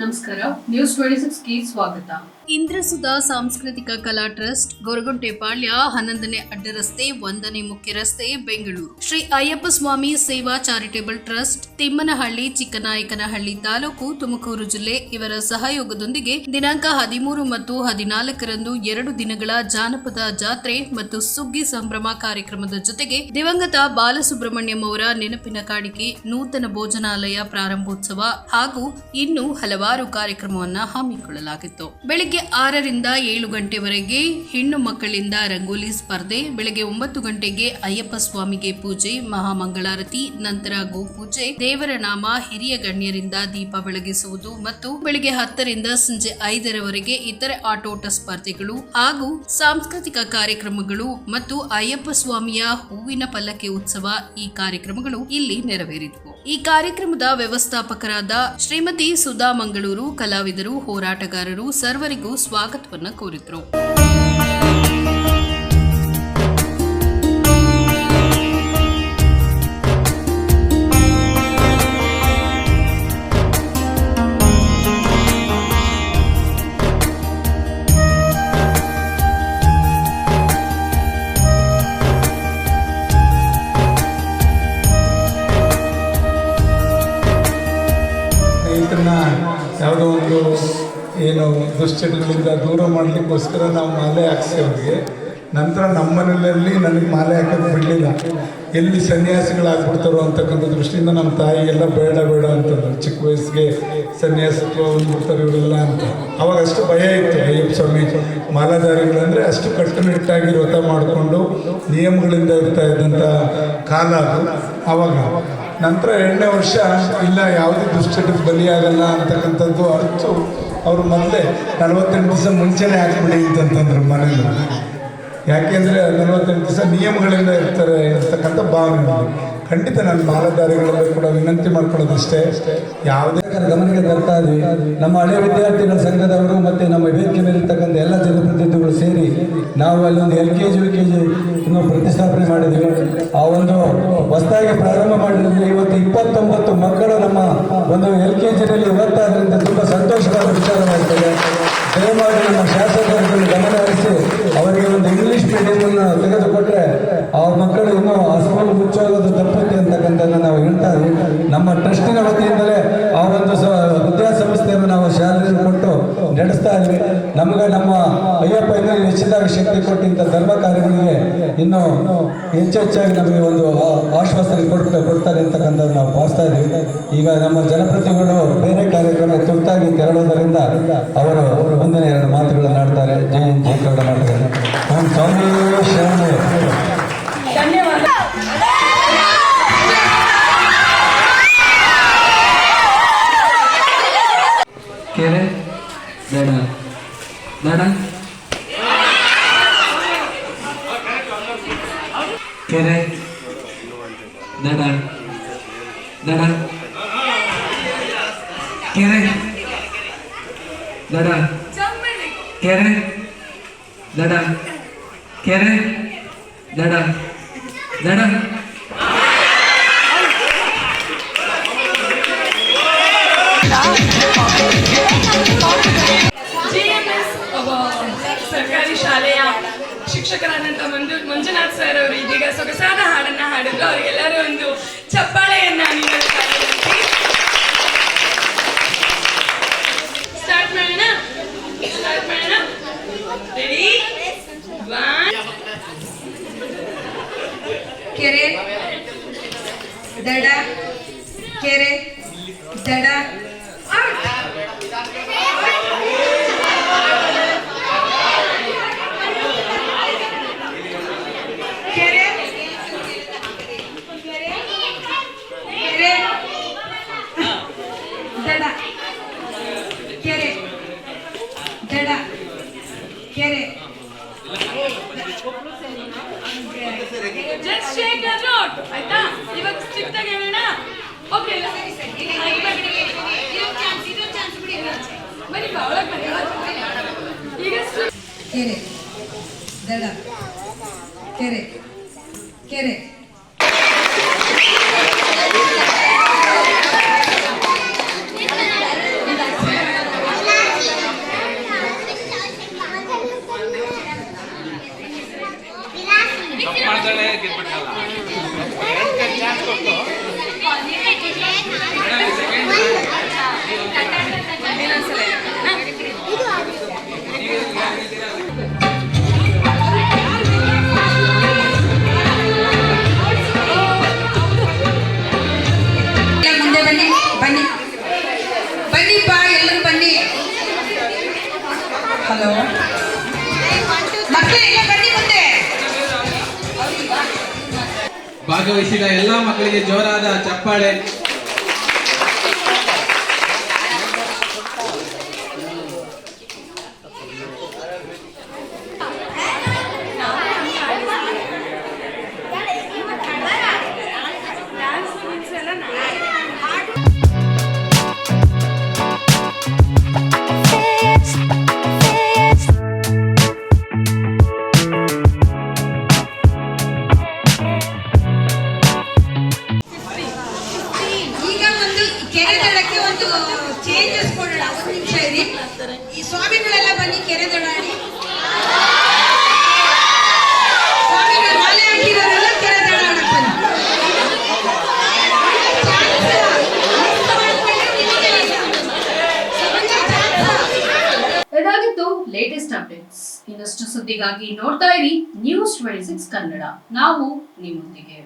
ನಮಸ್ಕಾರ news twenty ಸ್ವಾಗತ. ಸಾಂಸ್ಕೃತಿಕ ಕಲಾ ಟ್ರಸ್ಟ್ ಗೊರಗುಂಟೆಪಾಳ್ಯ ಹನ್ನೊಂದನೇ ಅಡ್ಡರಸ್ತೆ ಒಂದನೇ ಮುಖ್ಯ ರಸ್ತೆ, ಬೆಂಗಳೂರು. ಶ್ರೀ ಅಯ್ಯಪ್ಪ ಸ್ವಾಮಿ ಸೇವಾ ಚಾರಿಟೇಬಲ್ ಟ್ರಸ್ಟ್, ತಿಮ್ಮನಹಳ್ಳಿ, ಚಿಕ್ಕನಾಯಕನಹಳ್ಳಿ ತಾಲೂಕು, ತುಮಕೂರು ಜಿಲ್ಲೆ ಇವರ ಸಹಯೋಗದೊಂದಿಗೆ ದಿನಾಂಕ ಹದಿಮೂರು ಮತ್ತು ಹದಿನಾಲ್ಕರಂದು ಎರಡು ದಿನಗಳ ಜಾನಪದ ಜಾತ್ರೆ ಮತ್ತು ಸುಗ್ಗಿ ಸಂಭ್ರಮ ಕಾರ್ಯಕ್ರಮದ ಜೊತೆಗೆ ದಿವಂಗತ ಬಾಲಸುಬ್ರಹ್ಮಣ್ಯಂ ಅವರ ನೆನಪಿನ ಕಾಣಿಕೆ ನೂತನ ಭೋಜನಾಲಯ ಪ್ರಾರಂಭೋತ್ಸವ ಹಾಗೂ ಇನ್ನೂ ಹಲವಾರು ಕಾರ್ಯಕ್ರಮವನ್ನ ಹಮ್ಮಿಕೊಳ್ಳಲಾಗಿತ್ತು. ಬೆಳಿಗ್ಗೆ ಆರರಿಂದ ಏಳು ಗಂಟೆವರೆಗೆ ಹೆಣ್ಣು ಮಕ್ಕಳಿಂದ ರಂಗೋಲಿ ಸ್ಪರ್ಧೆ, ಬೆಳಗ್ಗೆ ಒಂಬತ್ತು ಗಂಟೆಗೆ ಅಯ್ಯಪ್ಪ ಸ್ವಾಮಿಗೆ ಪೂಜೆ, ಮಹಾಮಂಗಳಾರತಿ, ನಂತರ ಗೋಪೂಜೆ, ದೇವರ ನಾಮ, ಹಿರಿಯ ಗಣ್ಯರಿಂದ ದೀಪ ಬೆಳಗಿಸುವುದು ಮತ್ತು ಬೆಳಗ್ಗೆ ಹತ್ತರಿಂದ ಸಂಜೆ ಐದರವರೆಗೆ ಇತರೆ ಆಟೋಟ ಸ್ಪರ್ಧೆಗಳು ಹಾಗೂ ಸಾಂಸ್ಕೃತಿಕ ಕಾರ್ಯಕ್ರಮಗಳು ಮತ್ತು ಅಯ್ಯಪ್ಪ ಸ್ವಾಮಿಯ ಹೂವಿನ ಪಲ್ಲಕ್ಕಿ ಉತ್ಸವ ಈ ಕಾರ್ಯಕ್ರಮಗಳು ಇಲ್ಲಿ ನೆರವೇರಿದವು. ಈ ಕಾರ್ಯಕ್ರಮದ ವ್ಯವಸ್ಥಾಪಕರಾದ ಶ್ರೀಮತಿ ಸುಧಾ ಮಂಗಳೂರು ಕಲಾವಿದರು ಹೋರಾಟಗಾರರು ಸರ್ವರಿಗೂ ಸ್ವಾಗತವನ್ನು ಕೋರಿದ್ರು. ಯಾವುದೋ ಒಂದು ಏನು ದುಶ್ಚಟಗಳಿಂದ ದೂರ ಮಾಡಲಿಕ್ಕೋಸ್ಕರ ನಾವು ಮಾಲೆ ಹಾಕ್ಸಿ ಅವ್ರಿಗೆ. ನಂತರ ನಮ್ಮ ಮನೆಯಲ್ಲಿ ನನಗೆ ಮಾಲೆ ಹಾಕೋದು ಬಿಡಲಿಲ್ಲ. ಎಲ್ಲಿ ಸನ್ಯಾಸಿಗಳಾಗ್ಬಿಡ್ತಾರೋ ಅಂತಕ್ಕಂಥ ದೃಷ್ಟಿಯಿಂದ ನಮ್ಮ ತಾಯಿ ಎಲ್ಲ ಬೇಡ ಬೇಡ ಅಂತಂದ್ರು. ಚಿಕ್ಕ ವಯಸ್ಸಿಗೆ ಸನ್ಯಾಸತ್ವ ಬಂದ್ಬಿಡ್ತಾರೆ ಇವರೆಲ್ಲ ಅಂತ. ಅವಾಗ ಅಷ್ಟು ಭಯ ಇತ್ತು. ಅಯ್ಯಪ್ಪ ಸ್ವಾಮಿ, ಮಾಲಾಧಾರಿಗಳಂದರೆ ಅಷ್ಟು ಕಟ್ಟುನಿಟ್ಟಾಗಿ ವ್ರತ ಮಾಡಿಕೊಂಡು ನಿಯಮಗಳಿಂದ ಇರ್ತಾ ಇದ್ದಂಥ ಕಾಲ ಅದು. ಆವಾಗ ನಂತರ ಎರಡನೇ ವರ್ಷ ಇಲ್ಲ, ಯಾವುದೇ ದುಶ್ಚಟಕ್ಕೆ ಬಲಿಯಾಗಲ್ಲ ಅಂತಕ್ಕಂಥದ್ದು ಅರ್ಚು ಅವರು ಮೊದಲೇ ನಲವತ್ತೆಂಟು ದಿವಸ ಮುಂಚೆನೇ ಹಾಕ್ಬಿಡಿ ಅಂತಂತಂದ್ರು ಮನೇಲಿ ಯಾಕೆಂದರೆ ನಲವತ್ತೆಂಟು ದಿವಸ ನಿಯಮಗಳಿಂದ ಇರ್ತಾರೆ ಇರ್ತಕ್ಕಂಥ ಭಾವನೆ. ಖಂಡಿತ ನನ್ನ ಮಾಲಧಾರಿಗಳಲ್ಲಿ ಕೂಡ ವಿನಂತಿ ಮಾಡ್ಕೊಳ್ಳೋದಷ್ಟೇ. ಯಾವುದೇ ಗಮನಕ್ಕೆ ತರ್ತಾ ಇದ್ವಿ ನಮ್ಮ ಹಳೆ ವಿದ್ಯಾರ್ಥಿಗಳ ಸಂಘದವರು ಮತ್ತೆ ನಮ್ಮ ವೇದಿಕೆ ಮೇಲೆ ಇರ್ತಕ್ಕಂಥ ಎಲ್ಲ ಜನಪ್ರತಿನಿಧಿಗಳು ಸೇರಿ ನಾವು ಅಲ್ಲೊಂದು L K G, U K G ಇನ್ನು ಪ್ರತಿಷ್ಠಾಪನೆ ಮಾಡಿದ್ದೀವಿ. ಆ ಒಂದು ಹೊಸದಾಗಿ ಪ್ರಾರಂಭ ಮಾಡಿದ್ರೆ ಇವತ್ತು ಇಪ್ಪತ್ತೊಂಬತ್ತು ಮಕ್ಕಳು ನಮ್ಮ ಒಂದು ಎಲ್ ಕೆ ಜಿನಲ್ಲಿ ಓದ್ತಾ ತುಂಬ ಸಂತೋಷಕರ ವಿಚಾರವಾಗ್ತದೆ ದಯಮಾಡಿ ನಮ್ಮ ಶಾಸಕರುಗಳು ಗಮನ ಹರಿಸಿ ಅವರಿಗೆ ಒಂದು ಇಂಗ್ಲಿಷ್ ಮೀಡಿಯಂ ತೆಗೆದುಕೊಟ್ರೆ ಆ ಮಕ್ಕಳು ಇನ್ನೂ ಆ ಸ್ಕೂಲ್ ಮುಚ್ಚೋಗೋದು ತಪ್ಪುತ್ತೆ ಅಂತಕ್ಕಂಥದ್ದನ್ನ ನಾವು ಹೇಳ್ತಾ ಇದ್ವಿ ನಮ್ಮ ಟ್ರಸ್ಟಿನ ವತಿಯಿಂದಲೇ ಆ ಒಂದು ಸ ವಿದ್ಯಾಸಂಸ್ಥೆಯನ್ನು ನಾವು ಶಾಲೆಗೆ ಕೊಟ್ಟು ನಡೆಸ್ತಾ ಇದ್ದೀವಿ ನಮಗೆ ನಮ್ಮ ಅಯ್ಯಪ್ಪ ಇನ್ನೂ ಹೆಚ್ಚಿನದಾಗಿ ಶಕ್ತಿ ಕೊಟ್ಟು ಇಂಥ ಧರ್ಮ ಕಾರ್ಯಗಳಿಗೆ ಇನ್ನೂ ಹೆಚ್ಚೆಚ್ಚಾಗಿ ನಮಗೆ ಒಂದು ಆಶ್ವಾಸನೆ ಕೊಡ್ತಾ ಕೊಡ್ತಾರೆ ಅಂತಕ್ಕಂಥದ್ದು ನಾವು ಭಾವಿಸ್ತಾ ಇದ್ದೀವಿ. ಈಗ ನಮ್ಮ ಜನಪ್ರತಿನಿಧಿಗಳು ಬೇರೆ ಕಾರ್ಯಕ್ರಮ ತುರ್ತಾಗಿ ತೆರಳುವುದರಿಂದ ಅವರು ಒಂದನೇ ಎರಡು ಮಾತುಗಳನ್ನು ಆಡ್ತಾರೆ. ಜೈ ಜಯ ಕನ್ನಡ ಮಾಡ್ತಾರೆ ಬೇಡ ಬೇಡ ಕೆರೆ ದಡ ದಡ ಕೆರೆ ದಡ ಕೆರೆ ದಡ ಕೆರೆ ದಡ ದಡ ಜಿಎಂಎಸ್ ಶಿಕ್ಷಕರಾದಂಥ ಮಂಜು ಮಂಜುನಾಥ್ ಸರ್ ಅವರು ಇದೀಗ ಸೊಗಸಾದ ಹಾಡನ್ನ ಹಾಡಿದ್ರು. ಅವರಿಗೆಲ್ಲರೂ ಒಂದು ಚಪ್ಪಾಳೆಯನ್ನ ನೀಡಬೇಕಾಗಿ ಸ್ಟಾರ್ಟ್ ಸ್ಟಾರ್ಟ್ ಮಾಡೋಣ? ರೆಡಿ ಕೆರೆ, ದಡ ಕೆರೆ, ದಡ. ಕೆರೆ ದಡ ಕೆರೆ ಕೆರೆ ಚಾನ್ಸ್ ಕೊಟ್ಟು ಭಾಗವಹಿಸಿದ ಎಲ್ಲ ಮಕ್ಕಳಿಗೆ ಜೋರಾದ ಚಪ್ಪಾಳೆ. ಒಂದು ಕೆರೆ ದಡಕ್ಕೆ ಒಂದು ಚೇಂಜಸ್ ಕೊಡೋಣ, ಒಂದು ನಿಮಿಷ ಇರಿ ಈ ಸ್ವಾಮಿಗಳೆಲ್ಲ ಬನ್ನಿ ಕೆರೆ ದಡ ಆಡಿ ಸ್ವಾಮಿಗಳು ಮಾಲೆ ಹಾಕಿರೋರೆಲ್ಲ ಕೆರೆ ದಡ ಬನ್ನಿ ಚಾನ್ಸ್ ಇಲ್ಲ. ಮಿಸ್ ಮಾಡ್ಕೊಂಡ್ರೆ ನಿಮಗೆ ಇಲ್ಲ. ಸಮಂಜಸ ಚಾನ್ಸ್ ಇಲ್ಲ. ಇದಾಗಿತ್ತು ಲೇಟೆಸ್ಟ್ ಅಪ್ಡೇಟ್ಸ್ ಇನ್ನಷ್ಟು ಸುದ್ದಿಗಾಗಿ ನೋಡ್ತಾ ಇರಿ ನ್ಯೂಸ್ ಟ್ವೆಂಟಿ ಸಿಕ್ಸ್ ಕನ್ನಡ ನಾವು ನಿಮ್ಮೊಂದಿಗೆ